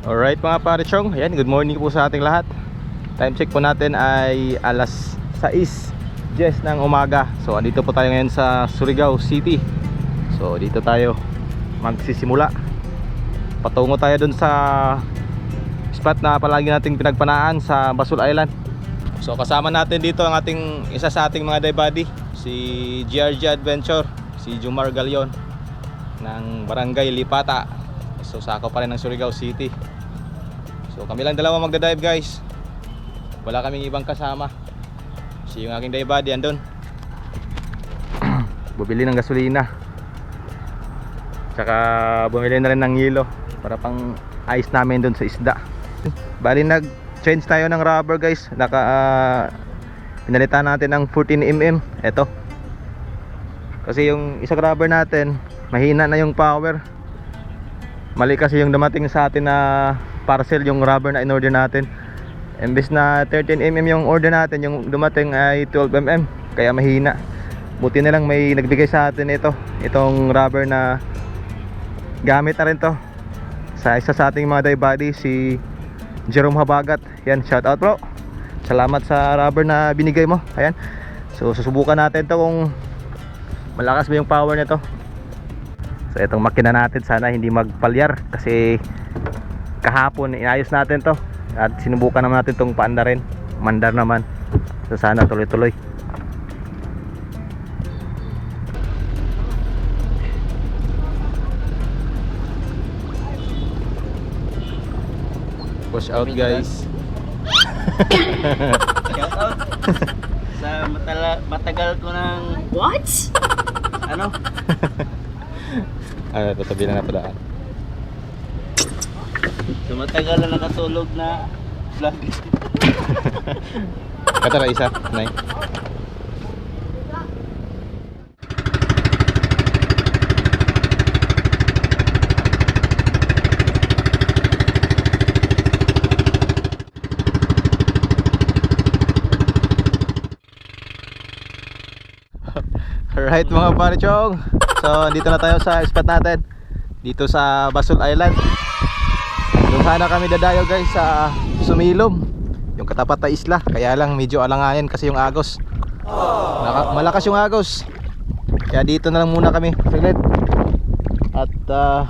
Alright mga parechong, ayan, good morning po sa ating lahat. Time check po natin ay alas 6 10 ng umaga. So andito po tayo ngayon sa Surigao City. So dito tayo magsisimula. Patungo tayo dun sa spot na palagi nating pinagpanaan sa Basul Island. So kasama natin dito ang ating isa sa ating mga day buddy Si GRG Adventure, si Jumar Galion ng Barangay Lipata. So sako pa rin ng Surigao City So kami lang dalawa magda-dive guys. Wala kaming ibang kasama. Si yung aking dive buddy andun. Bumili ng gasolina. Tsaka bumili na rin ng hilo Para pang ice namin dun sa isda. Bali nag change tayo ng rubber guys. Naka ah, Pinalitan natin ng 14mm Ito Kasi yung isang rubber natin Mahina na yung power. Mali kasi yung dumating sa atin na parcel yung rubber na in-order natin. Imbes na 13mm yung order natin, yung dumating ay 12mm. Kaya mahina. Buti na lang may nagbigay sa atin ito. Itong rubber na gamit na rin to. Sa isa sa ating mga buddy, si Jerome Habagat. Yan, shout out bro. Salamat sa rubber na binigay mo. Ayan. So susubukan natin to kung malakas ba yung power nito. So itong makina natin sana hindi magpalyar kasi kahapon inayos natin to. At sinubukan naman natin tong paanda rin. Mandar naman. So sana tuloy tuloy push out guys. Shout out. Sa matala, matagal ko ng What? ano? Ano tatabi na napadaan sa matagal na nakatulog na. Vlog katara isa. Nay. Alright mga parichong So dito na tayo sa spot natin. Dito sa Basol Island sana kami dadayo guys sa Sumilom. Yung katapat na isla. Kaya lang medyo alanganin kasi yung agos. Naka- Malakas yung agos. Kaya dito na lang muna kami Saglit. At ah,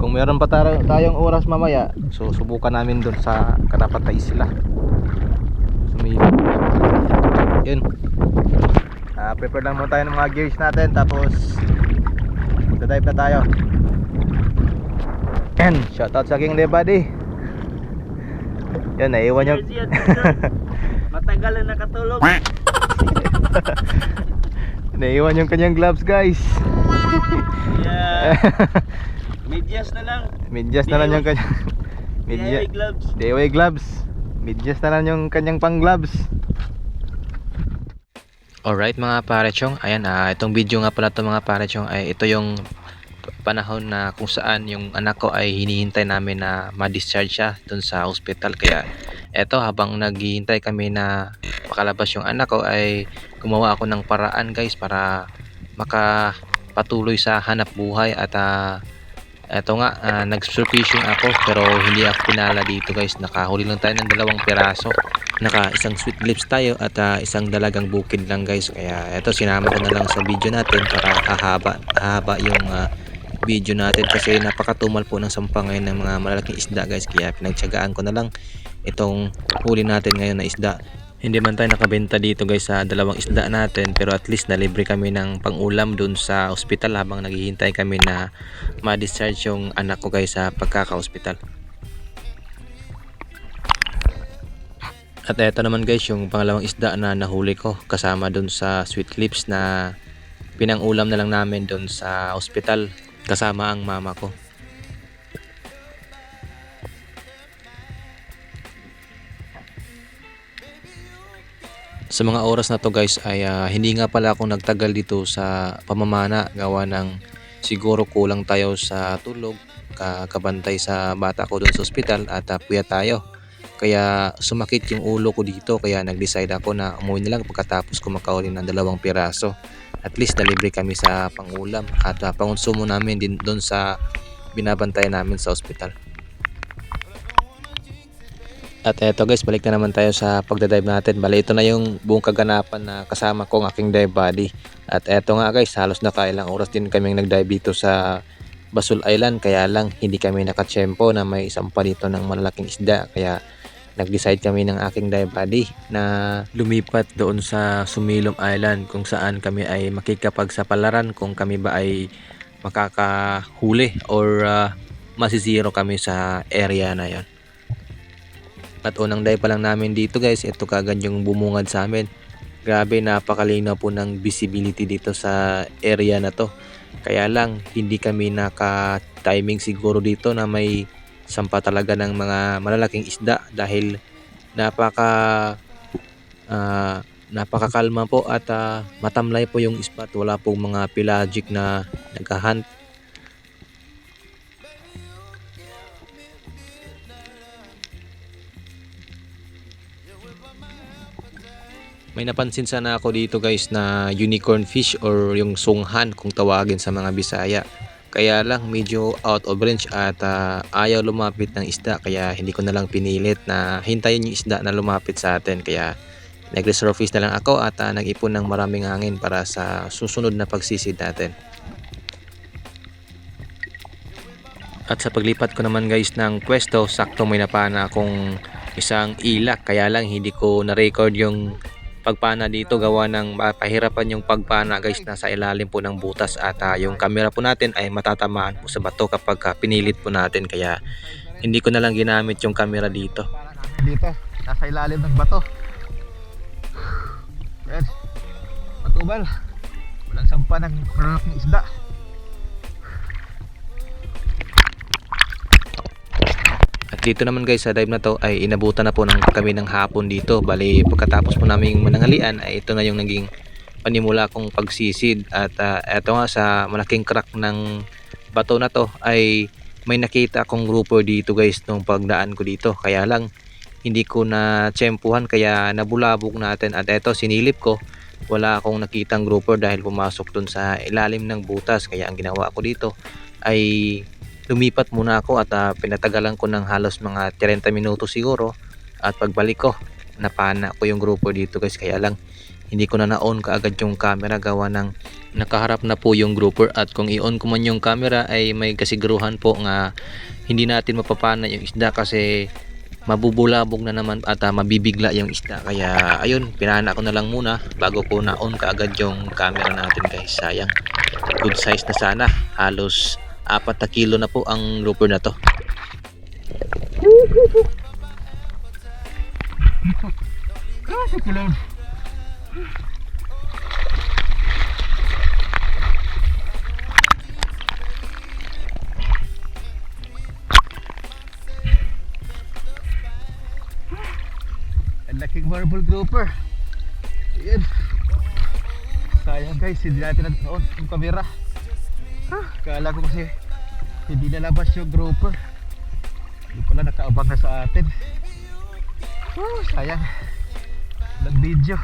Kung meron pa tayo- tayong oras mamaya So subukan namin doon sa katapat na isla. Sumilom. Yun. Ah, prepare lang muna tayo ng mga gears natin. Tapos magda-dive na tayo. And shoutout sa aking buddy. Yan, naiwan yung yan, matagal na nakatulog naiwan yung kanyang gloves, guys. yeah. medyas na lang Medyas na lang yung kanyang DIY Medya gloves DIY gloves. Medyas na lang yung kanyang pang gloves. Alright mga parechong, ayan ah, itong video nga pala to mga parechong ay ito yung panahon na kung saan yung anak ko ay hinihintay namin na ma-discharge siya dun sa hospital. Kaya eto habang naghihintay kami na makalabas yung anak ko ay gumawa ako ng paraan guys para makapatuloy sa hanap buhay. At ah, eto nga ah, nag-supervision ako pero hindi ako pinala dito guys. Nakahuli lang tayo ng dalawang piraso. Naka isang sweet lips tayo at ah, isang dalagang bukid lang guys. Kaya eto sinama ko na lang sa video natin para hahaba hahaba yung ah, video natin kasi napakatumal po ng sampang ngayon ng mga malalaking isda guys. Kaya pinagtsagaan ko na lang itong huli natin ngayon na isda. Hindi man tayo nakabenta dito guys sa dalawang isda natin pero at least nalibre kami ng pangulam dun sa ospital habang naghihintay kami na ma-discharge yung anak ko guys sa pagkaka-hospital At eto naman guys yung pangalawang isda na nahuli ko kasama dun sa sweet lips na pinangulam na lang namin dun sa ospital kasama ang mama ko. Sa mga oras na to guys ay ah, hindi nga pala ako nagtagal dito sa pamamana gawa ng siguro kulang tayo sa tulog kakabantay sa bata ko doon sa ospital at uh, puya tayo. Kaya sumakit yung ulo ko dito kaya nag-decide ako na umuwi na lang pagkatapos ko ng dalawang piraso. At least nalibre kami sa pangulam at uh, pangonsumo namin din doon sa binabantayan namin sa ospital. At eto guys, balik na naman tayo sa pagdadive natin. Bali, ito na yung buong kaganapan na kasama ko ang aking dive buddy. At eto nga guys, halos nakailang oras din kaming nagdive dito sa Basol Island. Kaya lang, hindi kami nakatsyempo na may isang palito ng malalaking isda. Kaya nag-decide kami ng aking dive buddy na lumipat doon sa Sumilom Island kung saan kami ay makikipagsapalaran kung kami ba ay makakahuli or uh, masisiro kami sa area na yon. At unang dive pa lang namin dito guys, ito kagad yung bumungad sa amin. Grabe, napakalinaw po ng visibility dito sa area na to. Kaya lang, hindi kami naka-timing siguro dito na may sampa talaga ng mga malalaking isda dahil napaka ah, napakakalma po at ah, matamlay po yung spot. Wala pong mga pelagic na naghahunt May napansin sana ako dito guys na unicorn fish or yung sunghan kung tawagin sa mga Bisaya. Kaya lang medyo out of range at ah, ayaw lumapit ng isda kaya hindi ko na lang pinilit na hintayin yung isda na lumapit sa atin. Kaya nag-resurface na lang ako at ah, nag-ipon ng maraming hangin para sa susunod na pagsisid natin. At sa paglipat ko naman guys ng pwesto, sakto may napana akong isang ilak kaya lang hindi ko na-record yung pagpana dito gawa ng mapahirapan yung pagpana guys nasa ilalim po ng butas at ah, yung camera po natin ay matatamaan po sa bato kapag ah, pinilit po natin kaya hindi ko na lang ginamit yung camera dito Dito, nasa ilalim ng bato. Yan. Matubal. Walang sampa ng malalaking isda. Dito naman guys sa dive na to ay inabutan na po ng kami ng hapon dito. Bali pagkatapos po namin manangalian ay ito na yung naging panimula kong pagsisid. At ah, eto nga sa malaking crack ng bato na to ay may nakita akong grouper dito guys nung pagdaan ko dito. Kaya lang hindi ko na tsempuhan kaya nabulabog natin. At eto sinilip ko wala akong nakitang grouper dahil pumasok dun sa ilalim ng butas. Kaya ang ginawa ko dito ay lumipat muna ako at ah, pinatagalan ko ng halos mga 30 minuto siguro. At pagbalik ko napana ko yung grupo dito guys. Kaya lang hindi ko na na-on kaagad yung camera. Gawa ng nakaharap na po yung grouper at kung i-on ko man yung camera ay may kasiguruhan po nga hindi natin mapapana yung isda kasi mabubulabog na naman at ah, mabibigla yung isda. Kaya ayun pinana ko na lang muna bago ko na-on kaagad yung camera natin guys. Sayang good size na sana. Halos apat na kilo na po ang grouper na to Kasi kulon. Ang laking marble grouper. Yan. Sayang guys, hindi natin nag-on yung camera. Ah, Kala ko kasi hindi nalabas yung grouper. Hindi pala nakaabang na sa atin. Oh, sayang. Walang video.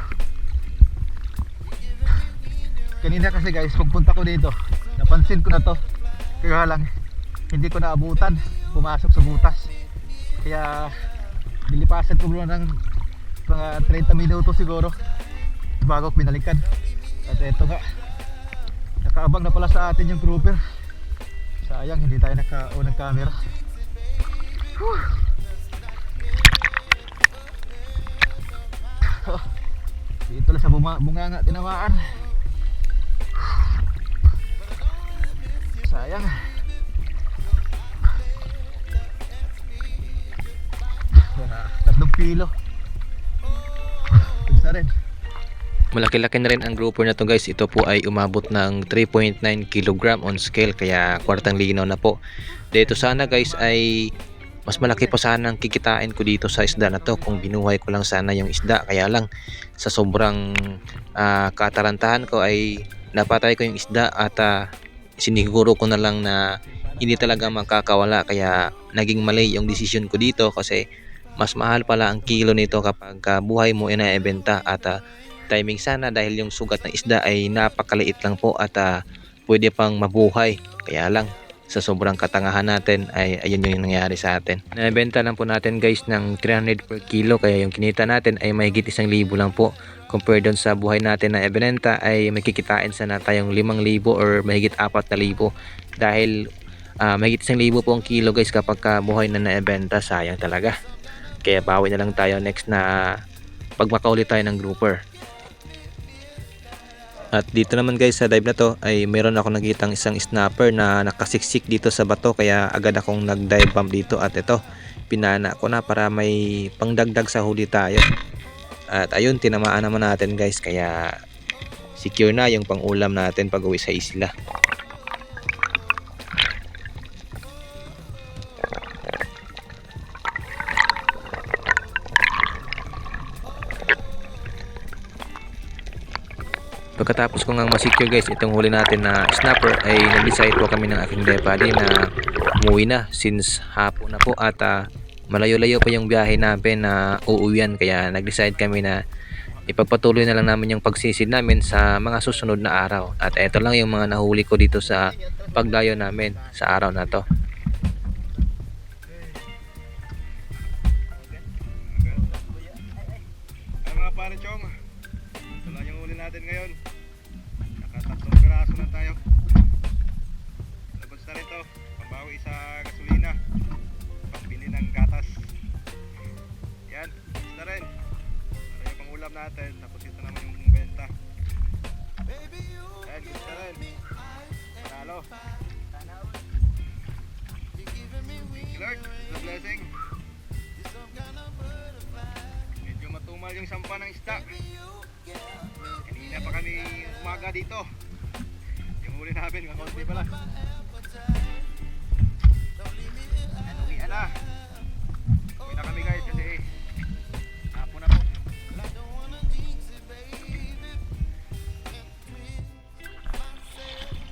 Kanina kasi guys, pagpunta ko dito, napansin ko na to. Kaya lang, hindi ko naabutan. Pumasok sa butas. Kaya, nilipasan ko muna ng mga 30 minuto siguro bago ko binalikan. At eto nga, nakaabang na pala sa atin yung grouper. Sayang, hindi tayo naka-on ng camera. Whew. Dito lang sa bunga, bunganga tinamaan. Sayang. Tatlong kilo. Isa rin. Malaki-laki na rin ang grouper na to guys. Ito po ay umabot ng 3.9 kg on scale kaya kwartang linaw na po. Dito sana guys ay mas malaki pa sana ang kikitain ko dito sa isda na to kung binuhay ko lang sana yung isda. Kaya lang sa sobrang ah, katarantahan ko ay napatay ko yung isda at ah, siniguro ko na lang na hindi talaga makakawala kaya naging mali yung decision ko dito kasi mas mahal pala ang kilo nito kapag ah, buhay mo inaebenta at ah, timing sana dahil yung sugat ng isda ay napakaliit lang po at ah, pwede pang mabuhay. Kaya lang, sa sobrang katangahan natin ay ayun yung nangyari sa atin. Nabenta lang po natin guys ng 300 per kilo kaya yung kinita natin ay mahigit isang libo lang po. Compare doon sa buhay natin na ebenta ay may kikitain sana tayong 5,000 or mahigit 4,000 dahil ah, mahigit isang libo po ang kilo guys kapag ka buhay na naebenta sayang talaga. Kaya bawi na lang tayo next na pag makauli tayo ng grouper. At dito naman guys sa dive na to ay meron ako nakitang isang snapper na nakasiksik dito sa bato kaya agad akong nag-dive bomb dito at ito pinana ko na para may pangdagdag sa huli tayo. At ayun tinamaan naman natin guys kaya secure na yung pangulam natin pag uwi sa isla. Pagkatapos ko ngang masecure guys itong huli natin na snapper ay nag-decide po kami ng aking depadi na umuwi na since hapon na po at ah, malayo-layo pa yung biyahe namin na uuwian. Kaya nag-decide kami na ipagpatuloy na lang namin yung pagsisid namin sa mga susunod na araw. At eto lang yung mga nahuli ko dito sa pagdayo namin sa araw na to. Chong, ito lang yung uli natin ngayon. Piraso na tayo. Labas na rin to, pambawi sa gasolina. Pambili ng gatas. Yan, labas na rin. Para yung pangulam natin, tapos ito naman yung benta. Yan, labas na rin. Panalo. Lord, the blessing. Medyo matumal yung sampa ng isda. Kanina pa kami umaga dito. Huli namin, kakunti pala. Yan, uwian na. Uwi na kami guys kasi hapon na po.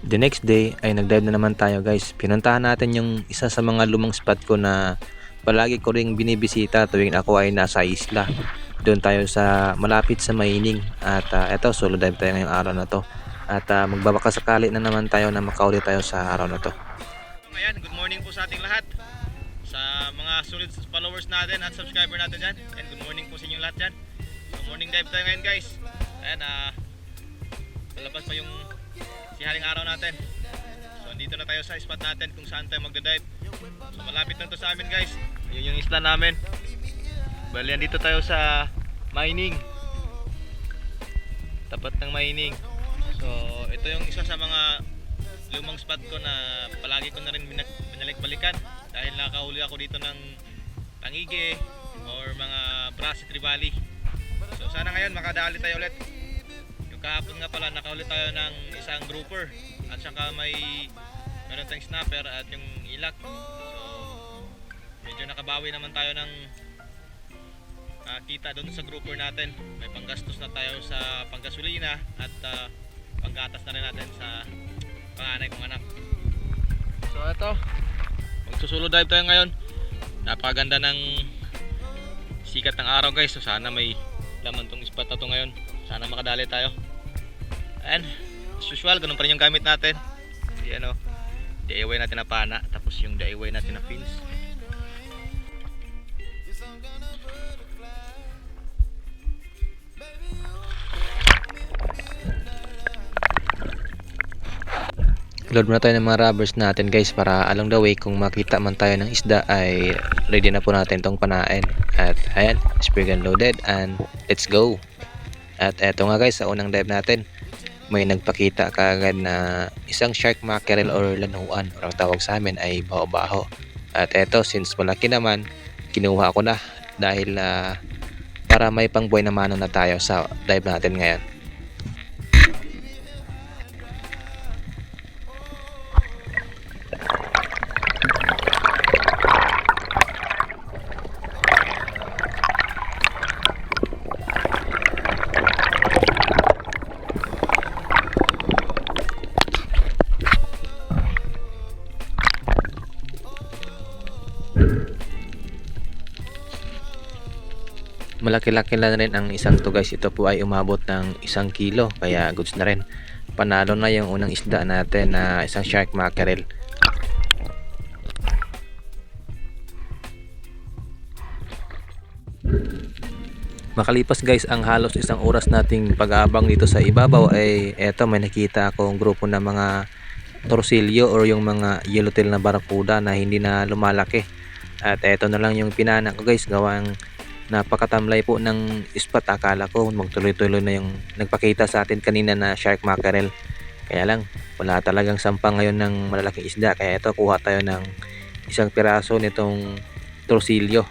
The next day ay nag-dive na naman tayo guys. Pinuntahan natin yung isa sa mga lumang spot ko na palagi ko ring binibisita tuwing ako ay nasa isla. Doon tayo sa malapit sa Maining at ah, eto solo dive tayo ngayong araw na to. At uh, magbabaka na naman tayo na makauli tayo sa araw na to. Ayan, good morning po sa ating lahat. Sa mga solid followers natin at subscriber natin dyan. And good morning po sa inyong lahat dyan. So morning dive tayo ngayon guys. Ayan, ah, lalabas pa yung sihaling araw natin. So dito na tayo sa spot natin kung saan tayo magda-dive. So malapit lang to sa amin guys. Ayun yung isla namin. Bali, dito tayo sa mining. Tapat ng mining. So ito yung isa sa mga lumang spot ko na palagi ko na rin binalik-balikan dahil nakahuli ako dito ng tangige or mga brass trevally. So sana ngayon makadali tayo ulit. Yung kahapon nga pala nakahuli tayo ng isang grouper at saka may meron tayong snapper at yung ilak. So medyo nakabawi naman tayo ng ah, kita doon sa grouper natin. May panggastos na tayo sa panggasolina at ah, panggatas na rin natin sa panganay kong anak. So ito, magsusulo dive tayo ngayon. Napakaganda ng sikat ng araw guys. So sana may laman tong spot na to ngayon. Sana makadali tayo. And as usual, ganun pa rin yung gamit natin. Di ano, DIY natin na pana, tapos yung DIY natin na fins. Load muna tayo ng mga rubbers natin guys para along the way kung makita man tayo ng isda ay ready na po natin tong panain. At ayan, sprig gun loaded and let's go. At eto nga guys, sa unang dive natin, may nagpakita kaagad na isang shark mackerel or lanuan or ang tawag sa amin ay baho-baho. At eto, since malaki naman, kinuha ko na dahil ah, para may pangbuhay na mano na tayo sa dive natin ngayon. malaki-laki na rin ang isang to guys. Ito po ay umabot ng isang kilo kaya goods na rin. Panalo na yung unang isda natin na isang shark mackerel. Makalipas guys ang halos isang oras nating pag-aabang dito sa ibabaw ay eto may nakita akong grupo ng mga torsilyo or yung mga yellowtail na barakuda na hindi na lumalaki. At eto na lang yung pinanak ko guys gawang napakatamlay po ng spot akala ko magtuloy-tuloy na yung nagpakita sa atin kanina na shark mackerel. Kaya lang wala talagang sampang ngayon ng malalaking isda kaya ito kuha tayo ng isang piraso nitong torsilyo.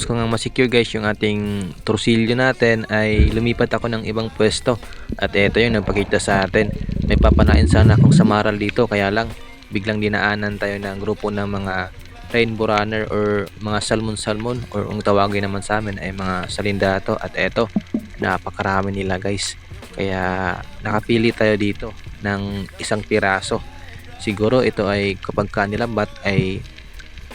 Pagkatapos ko nga ma-secure guys yung ating torsilyo natin ay lumipat ako ng ibang pwesto. At eto yung nagpakita sa atin. May papanain sana akong samaral dito. Kaya lang biglang dinaanan tayo ng grupo ng mga rainbow runner or mga salmon salmon or ang tawagin naman sa amin ay mga salindato. At eto napakarami nila guys. Kaya nakapili tayo dito ng isang piraso. Siguro ito ay kapag kanilambat ay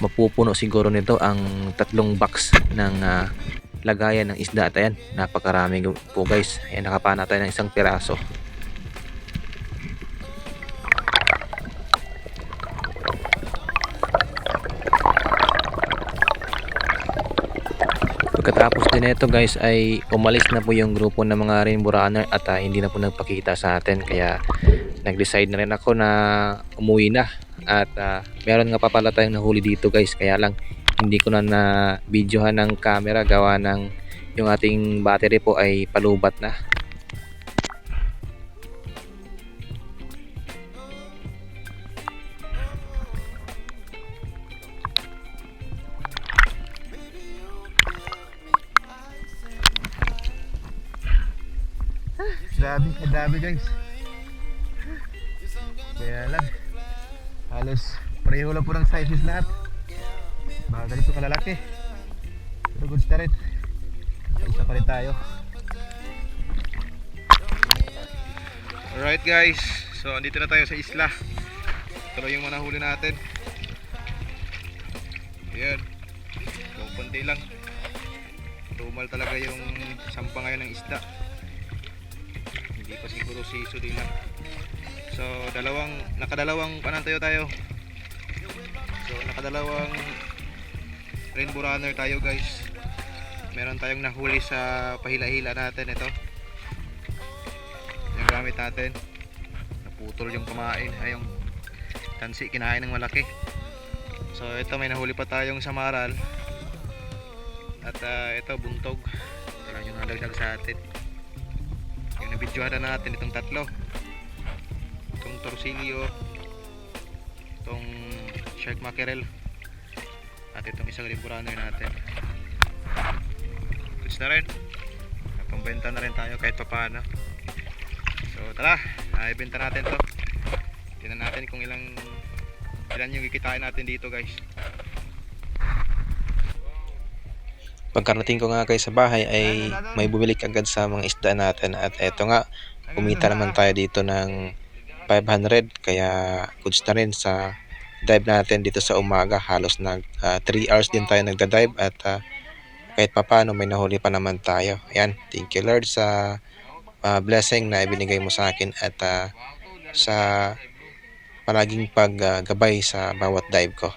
mapupuno siguro nito ang tatlong box ng ah, lagayan ng isda at ayan napakarami po guys. Ayan nakapana tayo ng isang piraso. Pagkatapos din nito guys ay umalis na po yung grupo ng mga rainbow runner at ah, hindi na po nagpakita sa atin. Kaya nag-decide na rin ako na umuwi na at ah, meron nga pa pala tayong nahuli dito guys. Kaya lang hindi ko na na videohan ng camera. Gawa ng yung ating battery po ay palubat na. Grabe, ang dami guys. Kaya lang, halos pareho lang po ng sizes lahat. Mga ganito kalalaki. Pero goods na rin. Isa pa rin tayo. Alright guys, so andito na tayo sa isla. Tuloy yung mga nahuli natin. Ayan. So, konti lang. Tumal talaga yung sampa ngayon ng isda hindi pa siguro si Sudi lang so dalawang nakadalawang panantayo tayo so nakadalawang rainbow runner tayo guys. Meron tayong nahuli sa pahila-hila natin ito. Yung gamit natin. Naputol yung kumain. Ay yung tansi kinain ng malaki. So ito may nahuli pa tayong samaral. At ah, ito buntog. Ito lang yung nadagdag sa atin. Yung nabidyohan na natin itong tatlo torsilyo itong shark mackerel at itong isang rimburano natin. Goods na rin. Napambenta na rin tayo kahit pa paano so tara ay benta natin to. Tingnan natin kung ilang ilan yung kikitain natin dito guys. Pagkarating ko nga guys sa bahay ay may bumili agad sa mga isda natin. At eto nga kumita naman tayo dito ng 500 kaya goods na rin sa dive natin dito sa umaga. Halos nag 3 hours din tayo nagda-dive at ah, kahit papano may nahuli pa naman tayo. Ayan thank you Lord sa ah, blessing na ibinigay mo sa akin at ah, sa palaging paggabay sa bawat dive ko